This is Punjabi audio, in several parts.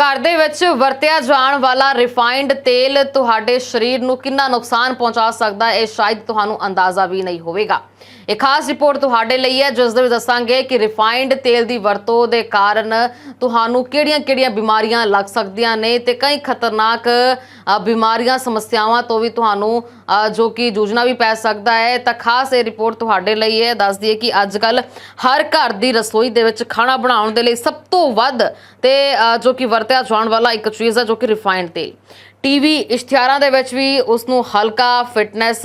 ਘਰ ਦੇ ਵਿੱਚ ਵਰਤਿਆ ਜਾਣ ਵਾਲਾ ਰਿਫਾਈਨਡ ਤੇਲ ਤੁਹਾਡੇ ਸਰੀਰ ਨੂੰ ਕਿੰਨਾ ਨੁਕਸਾਨ ਪਹੁੰਚਾ ਸਕਦਾ ਹੈ, ਇਹ ਸ਼ਾਇਦ ਤੁਹਾਨੂੰ ਅੰਦਾਜ਼ਾ ਵੀ ਨਹੀਂ ਹੋਵੇਗਾ। ਇਹ ਖਾਸ ਰਿਪੋਰਟ ਤੁਹਾਡੇ ਲਈ ਹੈ, ਜਿਸ ਦੇ ਵਿੱਚ ਦੱਸਾਂਗੇ ਕਿ ਰਿਫਾਈਨਡ ਤੇਲ ਦੀ ਵਰਤੋਂ ਦੇ ਕਾਰਨ ਤੁਹਾਨੂੰ ਕਿਹੜੀਆਂ-ਕਿਹੜੀਆਂ ਬਿਮਾਰੀਆਂ ਲੱਗ ਸਕਦੀਆਂ ਨੇ ਤੇ ਕਈ ਖਤਰਨਾਕ ਬਿਮਾਰੀਆਂ, ਸਮੱਸਿਆਵਾਂ ਤੋਂ ਵੀ ਤੁਹਾਨੂੰ ਜੋ ਕਿ ਜੂਝਣਾ ਵੀ ਪੈ ਸਕਦਾ ਹੈ। ਤਾਂ ਖਾਸ ਇਹ ਰਿਪੋਰਟ ਤੁਹਾਡੇ ਲਈ ਹੈ। ਦੱਸ ਦਈਏ ਕਿ ਅੱਜ ਕੱਲ ਹਰ ਘਰ ਦੀ ਰਸੋਈ ਦੇ ਵਿੱਚ ਖਾਣਾ ਬਣਾਉਣ ਦੇ ਲਈ ਸਭ ਤੋਂ ਵੱਧ ਤੇ ਜੋ ਕਿ ਵਰਤਿਆ ਜਾਣ ਵਾਲਾ ਇੱਕ ਚੀਜ਼ ਹੈ, ਜੋ ਕਿ ਰਿਫਾਈਨਡ ਤੇਲ। ਟੀਵੀ ਇਸ਼ਤਿਹਾਰਾਂ ਦੇ ਵਿੱਚ ਵੀ ਉਸ ਨੂੰ ਹਲਕਾ ਫਿਟਨੈਸ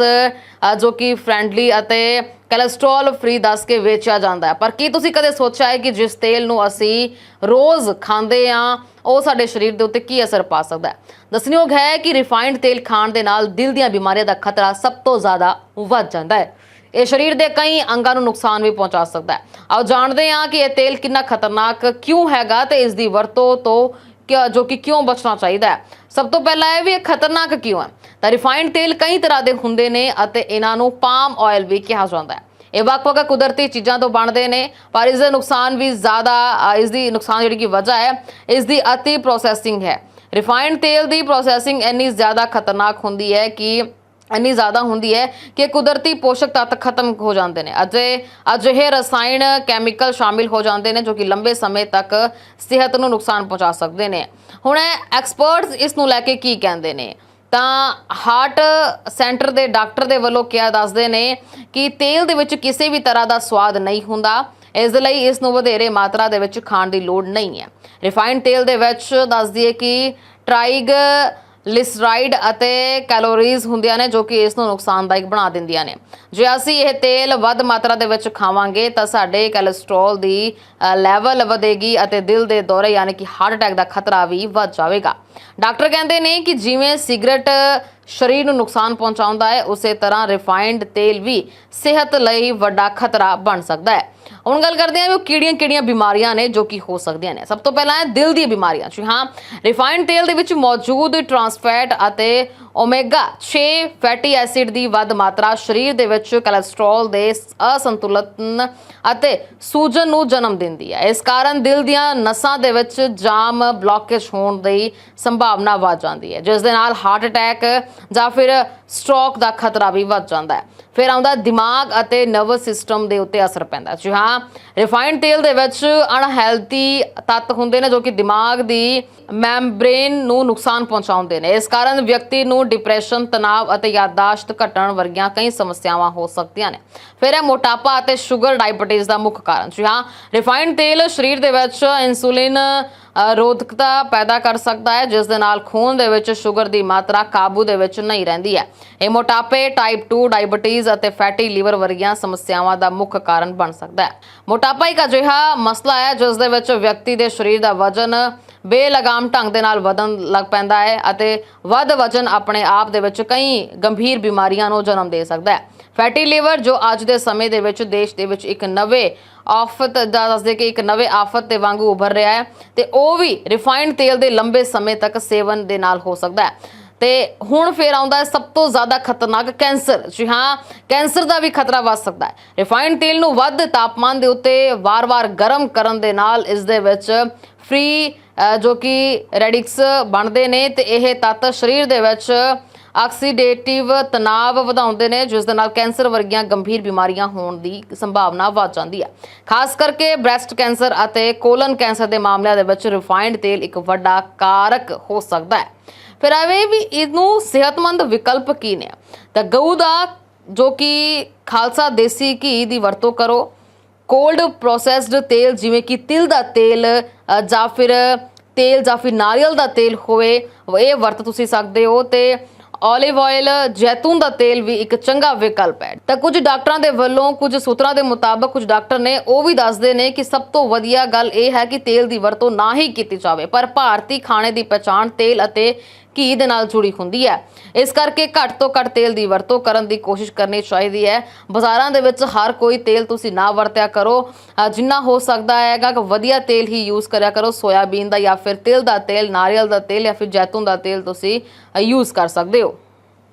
ਜੋ ਕਿ ਫ੍ਰੈਂਡਲੀ ਅਤੇ ਕੋਲੇਸਟ੍ਰੋਲ ਫ੍ਰੀ ਦੱਸ ਕੇ ਵੇਚਿਆ ਜਾਂਦਾ ਹੈ। ਪਰ ਕੀ ਤੁਸੀਂ ਕਦੇ ਸੋਚਿਆ ਹੈ ਕਿ ਜਿਸ ਤੇਲ ਨੂੰ ਅਸੀਂ ਰੋਜ਼ ਖਾਂਦੇ ਆ ਉਹ ਸਾਡੇ ਸਰੀਰ ਦੇ ਉੱਤੇ ਕੀ ਅਸਰ ਪਾ ਸਕਦਾ ਹੈ? ਦੱਸਣਯੋਗ ਹੈ ਕਿ ਰਿਫਾਈਨਡ ਤੇਲ ਖਾਣ ਦੇ ਨਾਲ ਦਿਲ ਦੀਆਂ ਬਿਮਾਰੀਆਂ ਦਾ ਖਤਰਾ ਸਭ ਤੋਂ ਜ਼ਿਆਦਾ ਵੱਧ ਜਾਂਦਾ ਹੈ। ਇਹ ਸਰੀਰ ਦੇ ਕਈ ਅੰਗਾਂ ਨੂੰ ਨੁਕਸਾਨ ਵੀ ਪਹੁੰਚਾ ਸਕਦਾ ਹੈ। ਆਓ ਜਾਣਦੇ ਹਾਂ ਕਿ ਇਹ ਤੇਲ ਕਿੰਨਾ ਖਤਰਨਾਕ ਕਿਉਂ ਹੈਗਾ ਤੇ ਇਸ ਦੀ ਵਰਤੋਂ ਤੋਂ ਕਿ- ਜੋ ਕਿ ਕਿਉਂ ਬਚਣਾ ਚਾਹੀਦਾ ਹੈ? ਸਭ ਤੋਂ ਪਹਿਲਾਂ ਇਹ ਵੀ ਇਹ ਖਤਰਨਾਕ ਕਿਉਂ ਹੈ? ਤਾਂ ਰਿਫਾਈਨਡ ਤੇਲ ਕਈ ਤਰ੍ਹਾਂ ਦੇ ਹੁੰਦੇ ਨੇ ਅਤੇ ਇਹਨਾਂ ਨੂੰ ਪਾਮ ਆਇਲ ਵੀ ਕਿਹਾ ਜਾਂਦਾ ਹੈ। ਇਹ ਵੱਖ-ਵੱਖ ਕੁਦਰਤੀ ਚੀਜ਼ਾਂ ਤੋਂ ਬਣਦੇ ਨੇ ਪਰ ਇਸ ਦੇ ਨੁਕਸਾਨ ਵੀ ਜ਼ਿਆਦਾ ਅ, ਇਸ ਦੀ ਨੁਕਸਾਨ ਜਿਹੜੀ ਕਿ ਵਜ੍ਹਾ ਹੈ ਇਸ ਦੀ ਅਤੀ ਪ੍ਰੋਸੈਸਿੰਗ ਹੈ। ਰਿਫਾਈਨਡ ਤੇਲ ਦੀ ਪ੍ਰੋਸੈਸਿੰਗ ਇੰਨੀ ਜ਼ਿਆਦਾ ਖਤਰਨਾਕ ਹੁੰਦੀ ਹੈ ਕਿ ਇੰਨੀ ਜ਼ਿਆਦਾ ਹੁੰਦੀ ਹੈ ਕਿ ਕੁਦਰਤੀ ਪੋਸ਼ਕ ਤੱਤ ਖਤਮ ਹੋ ਜਾਂਦੇ ਨੇ। ਅਤੇ ਅਜਿਹੇ ਰਸਾਇਣ ਕੈਮੀਕਲ ਸ਼ਾਮਿਲ ਹੋ ਜਾਂਦੇ ਨੇ ਜੋ ਕਿ ਲੰਬੇ ਸਮੇਂ ਤੱਕ ਸਿਹਤ ਨੂੰ ਨੁਕਸਾਨ ਪਹੁੰਚਾ ਸਕਦੇ ਨੇ। ਹੁਣ ਐਕਸਪਰਟਸ ਇਸ ਨੂੰ ਲੈ ਕੇ ਕੀ ਕਹਿੰਦੇ ਨੇ? ਤਾਂ ਹਾਰਟ ਸੈਂਟਰ ਦੇ ਡਾਕਟਰ ਦੇ ਵੱਲੋਂ ਕਿਹਾ ਦੱਸਦੇ ਨੇ ਕਿ ਤੇਲ ਦੇ ਵਿੱਚ ਕਿਸੇ ਵੀ ਤਰ੍ਹਾਂ ਦਾ ਸਵਾਦ ਨਹੀਂ ਹੁੰਦਾ। ਇਸ ਦੇ ਲਈ ਇਸ ਨੂੰ ਵਧੇਰੇ ਮਾਤਰਾ ਦੇ ਵਿੱਚ ਖਾਣ ਦੀ ਲੋੜ ਨਹੀਂ ਹੈ। ਰਿਫਾਈਨਡ ਤੇਲ ਦੇ ਵਿੱਚ ਦੱਸ ਦਈਏ ਕਿ ਟ੍ਰਾਈਗ ਲਿਸਰਾਈਡ ਅਤੇ ਕੈਲੋਰੀਜ਼ ਹੁੰਦੀਆਂ ਨੇ ਜੋ ਕਿ ਇਸ ਨੂੰ ਨੁਕਸਾਨਦਾਇਕ ਬਣਾ ਦਿੰਦੀਆਂ ਨੇ। ਜੇ ਅਸੀਂ ਇਹ ਤੇਲ ਵੱਧ ਮਾਤਰਾ ਦੇ ਵਿੱਚ ਖਾਵਾਂਗੇ ਤਾਂ ਸਾਡੇ ਕੋਲੇਸਟ੍ਰੋਲ ਦੀ ਲੈਵਲ ਵਧੇਗੀ ਅਤੇ ਦਿਲ ਦੇ ਦੌਰੇ ਯਾਨੀ ਕਿ ਹਾਰਟ ਅਟੈਕ ਦਾ ਖਤਰਾ ਵੀ ਵੱਧ ਜਾਵੇਗਾ। ਡਾਕਟਰ ਕਹਿੰਦੇ ਨੇ ਕਿ ਜਿਵੇਂ ਸਿਗਰਟ ਸਰੀਰ ਨੂੰ ਨੁਕਸਾਨ ਪਹੁੰਚਾਉਂਦਾ ਹੈ, ਉਸੇ ਤਰ੍ਹਾਂ ਰਿਫਾਈਨਡ ਤੇਲ ਵੀ ਸਿਹਤ ਲਈ ਵੱਡਾ ਖਤਰਾ ਬਣ ਸਕਦਾ ਹੈ। ਹੁਣ ਗੱਲ ਕਰਦੇ ਹਾਂ ਵੀ ਉਹ ਕਿਹੜੀਆਂ-ਕਿਹੜੀਆਂ ਬਿਮਾਰੀਆਂ ਨੇ ਜੋ ਕਿ ਹੋ ਸਕਦੀਆਂ ਨੇ। ਸਭ ਤੋਂ ਪਹਿਲਾਂ ਹੈ ਦਿਲ ਦੀਆਂ ਬਿਮਾਰੀਆਂ। ਜੀ ਹਾਂ ਰਿਫਾਈਨਡ ਤੇਲ ਦੇ ਵਿੱਚ ਮੌਜੂਦ ਟਰਾਂਸਫੈਟ ਅਤੇ ਓਮੇਗਾ 6 ਫੈਟੀ ਐਸਿਡ ਦੀ ਵੱਧ ਮਾਤਰਾ ਸਰੀਰ ਦੇ ਵਿੱਚ ਕੋਲੇਸਟ੍ਰੋਲ ਦੇ ਅਸੰਤੁਲਨ ਅਤੇ ਸੂਜਨ ਨੂੰ ਜਨਮ ਦਿੰਦੀ ਹੈ। ਇਸ ਕਾਰਨ ਦਿਲ ਦੀਆਂ ਨਸਾਂ ਦੇ ਵਿੱਚ ਜਾਮ ਬਲੌਕੇਜ ਹੋਣ ਦੀ ਸੰਭਾਵਨਾ ਵੱਧ ਜਾਂਦੀ ਹੈ। ਜਿਸ ਦੇ ਨਾਲ ਹਾਰਟ ਅਟੈਕ ਜਾਂ ਫਿਰ ਸਟ੍ਰੋਕ ਦਾ ਖਤਰਾ ਵੀ ਵੱਧ ਜਾਂਦਾ ਹੈ। ਫਿਰ ਆਉਂਦਾ ਦਿਮਾਗ ਅਤੇ ਨਰਵਸ ਸਿਸਟਮ ਦੇ ਉੱਤੇ ਅਸਰ ਪੈਂਦਾ ਜੀ ਹਾਂ ਰਿਫਾਈਨਡ ਤੇਲ ਦੇ ਵਿੱਚ ਅਣਹੈਲਥੀ ਤੱਤ ਹੁੰਦੇ ਨੇ ਜੋ ਕਿ ਦਿਮਾਗ ਦੀ ਮੈਂਬ੍ਰੇਨ ਨੂੰ ਨੁਕਸਾਨ ਪਹੁੰਚਾਉਂਦੇ ਨੇ। ਇਸ ਕਾਰਨ ਵਿਅਕਤੀ ਨੂੰ ਡਿਪਰੈਸ਼ਨ ਤਣਾਅ ਅਤੇ ਯਾਦਦਾਸ਼ਤ ਘਟਣ ਵਰਗੀਆਂ ਕਈ ਸਮੱਸਿਆਵਾਂ ਹੋ ਸਕਦੀਆਂ ਨੇ। ਫਿਰ ਹੈ ਮੋਟਾਪਾ ਅਤੇ ਸ਼ੂਗਰ ਡਾਇਬੀਟੀਜ਼ ਦਾ ਮੁੱਖ ਕਾਰਨ। ਜੀ ਹਾਂ ਰਿਫਾਈਨਡ ਤੇਲ ਸਰੀਰ ਦੇ ਵਿੱਚ ਇਨਸੂਲਿਨ ਰੋਧਕਤਾ ਪੈਦਾ ਕਰ ਸਕਦਾ ਹੈ, ਜਿਸ ਦੇ ਨਾਲ ਖੂਨ ਦੇ ਵਿੱਚ ਸ਼ੂਗਰ ਦੀ ਮਾਤਰਾ ਕਾਬੂ ਦੇ ਵਿੱਚ ਨਹੀਂ ਰਹਿੰਦੀ ਹੈ। ਇਹ ਮੋਟਾਪੇ ਟਾਈਪ 2 ਡਾਇਬੀਟੀਜ਼ ਅਤੇ ਫੈਟੀ ਲੀਵਰ ਵਰਗੀਆਂ ਸਮੱਸਿਆਵਾਂ ਦਾ ਮੁੱਖ ਕਾਰਨ ਬਣ ਸਕਦਾ ਹੈ। ਮੋਟਾਪਾ ਇੱਕ ਅਜਿਹਾ ਮਸਲਾ ਹੈ, ਜਿਸ ਦੇ ਵਿੱਚ ਵਿਅਕਤੀ ਦੇ ਸਰੀਰ ਦਾ ਵਜ਼ਨ ਬੇਲਗਾਮ ਢੰਗ ਦੇ ਨਾਲ ਵਧਣ ਲੱਗ ਪੈਂਦਾ ਹੈ ਅਤੇ ਵੱਧ ਵਜ਼ਨ ਆਪਣੇ ਆਪ ਦੇ ਵਿੱਚ ਕਈ ਗੰਭੀਰ ਬਿਮਾਰੀਆਂ ਨੂੰ ਜਨਮ ਦੇ ਸਕਦਾ ਹੈ। ਫੈਟੀ ਲੀਵਰ ਜੋ ਅੱਜ ਦੇ ਸਮੇਂ ਦੇ ਵਿੱਚ ਦੇਸ਼ ਦੇ ਵਿੱਚ ਇੱਕ ਨਵੇਂ ਆਫਤ ਦਾ ਦੱਸਦੇ ਕਿ ਇੱਕ ਨਵੇਂ ਆਫਤ ਦੇ ਵਾਂਗੂ ਉੱਭਰ ਰਿਹਾ ਹੈ ਤੇ ਉਹ ਵੀ ਰਿਫਾਈਨਡ ਤੇਲ ਦੇ ਲੰਬੇ ਸਮੇਂ ਤੱਕ ਸੇਵਨ ਦੇ ਨਾਲ ਹੋ ਸਕਦਾ ਹੈ। ਤੇ ਹੁਣ ਫੇਰ ਆਉਂਦਾ ਹੈ ਸਭ ਤੋਂ ਜ਼ਿਆਦਾ ਖਤਰਨਾਕ ਕੈਂਸਰ। ਜੀ ਹਾਂ, ਕੈਂਸਰ ਦਾ ਵੀ ਖਤਰਾ ਵੱਧ ਸਕਦਾ ਹੈ। ਰਿਫਾਈਨਡ ਤੇਲ ਨੂੰ ਵੱਧ ਤਾਪਮਾਨ ਦੇ ਉੱਤੇ ਵਾਰ-ਵਾਰ ਗਰਮ ਕਰਨ ਦੇ ਨਾਲ ਇਸ ਦੇ ਵਿੱਚ ਫ੍ਰੀ ਜੋ ਕਿ ਰੈਡਿਕਸ ਬਣਦੇ ਨੇ ਤੇ ਇਹ ਤੱਤ ਸਰੀਰ ਦੇ ਵਿੱਚ ਆਕਸੀਡੇਟਿਵ ਤਣਾਅ ਵਧਾਉਂਦੇ ਨੇ, ਜਿਸ ਦੇ ਨਾਲ ਕੈਂਸਰ ਵਰਗੀਆਂ ਗੰਭੀਰ ਬਿਮਾਰੀਆਂ ਹੋਣ ਦੀ ਸੰਭਾਵਨਾ ਵੱਧ ਜਾਂਦੀ ਹੈ। ਖਾਸ ਕਰਕੇ ਬ੍ਰੈਸਟ ਕੈਂਸਰ ਅਤੇ ਕੋਲਨ ਕੈਂਸਰ ਦੇ ਮਾਮਲਿਆਂ ਦੇ ਵਿੱਚ ਰਿਫਾਈਨਡ ਤੇਲ ਇੱਕ ਵੱਡਾ ਕਾਰਕ ਹੋ ਸਕਦਾ ਹੈ। ਫਿਰ ਐਵੇਂ ਵੀ ਇਹਨੂੰ ਸਿਹਤਮੰਦ ਵਿਕਲਪ ਕੀ ਨੇ? ਤਾਂ ਗਊ ਦਾ ਜੋ ਕਿ ਖਾਲਸਾ ਦੇਸੀ ਘੀ ਦੀ ਵਰਤੋਂ ਕਰੋ ਕੋਲਡ ਪ੍ਰੋਸੈਸਡ ਤੇਲ ਜਿਵੇਂ ਕਿ ਤਿਲ ਦਾ ਤੇਲ ਜਾਂ ਫਿਰ ਤੇਲ ਜਾਂ ਫਿਰ ਨਾਰੀਅਲ ਦਾ ਤੇਲ ਹੋਵੇ, ਇਹ ਵਰਤ ਤੁਸੀਂ ਸਕਦੇ ਹੋ ਤੇ ਓਲਿਵ ਆਇਲ ਜੈਤੂਨ ਦਾ ਤੇਲ ਵੀ ਇੱਕ ਚੰਗਾ ਵਿਕਲਪ ਹੈ। ਤਾਂ ਕੁਝ ਡਾਕਟਰਾਂ ਦੇ ਵੱਲੋਂ, ਕੁਝ ਸੂਤਰਾਂ ਦੇ ਮੁਤਾਬਕ ਕੁਝ ਡਾਕਟਰ ਨੇ ਉਹ ਵੀ ਦੱਸਦੇ ਨੇ ਕਿ ਸਭ ਤੋਂ ਵਧੀਆ ਗੱਲ ਇਹ ਹੈ ਕਿ ਤੇਲ ਦੀ ਵਰਤੋਂ ਨਾ ਹੀ ਕੀਤੀ ਜਾਵੇ, ਪਰ ਭਾਰਤੀ ਖਾਣੇ ਦੀ ਪਛਾਣ ਤੇਲ ਅਤੇ ਘੀ ਦੇ ਨਾਲ ਜੁੜੀ ਹੁੰਦੀ ਹੈ। ਇਸ ਕਰਕੇ ਘੱਟ ਤੋਂ ਘੱਟ ਤੇਲ ਦੀ ਵਰਤੋਂ ਕਰਨ ਦੀ ਕੋਸ਼ਿਸ਼ ਕਰਨੀ ਚਾਹੀਦੀ ਹੈ। ਬਾਜ਼ਾਰਾਂ ਦੇ ਵਿੱਚ ਹਰ ਕੋਈ ਤੇਲ ਤੁਸੀਂ ਨਾ ਵਰਤਿਆ ਕਰੋ। ਜਿੰਨਾ ਹੋ ਸਕਦਾ ਹੈਗਾ ਕਿ ਵਧੀਆ ਤੇਲ ਹੀ ਯੂਜ਼ ਕਰਿਆ ਕਰੋ। ਸੋਇਆਬੀਨ ਦਾ ਜਾਂ ਫਿਰ ਤਿਲ ਦਾ ਤੇਲ, ਨਾਰੀਅਲ ਦਾ ਤੇਲ ਜਾਂ ਫਿਰ ਜੈਤੂਨ ਦਾ ਤੇਲ ਤੁਸੀਂ ਯੂਜ਼ ਕਰ ਸਕਦੇ ਹੋ।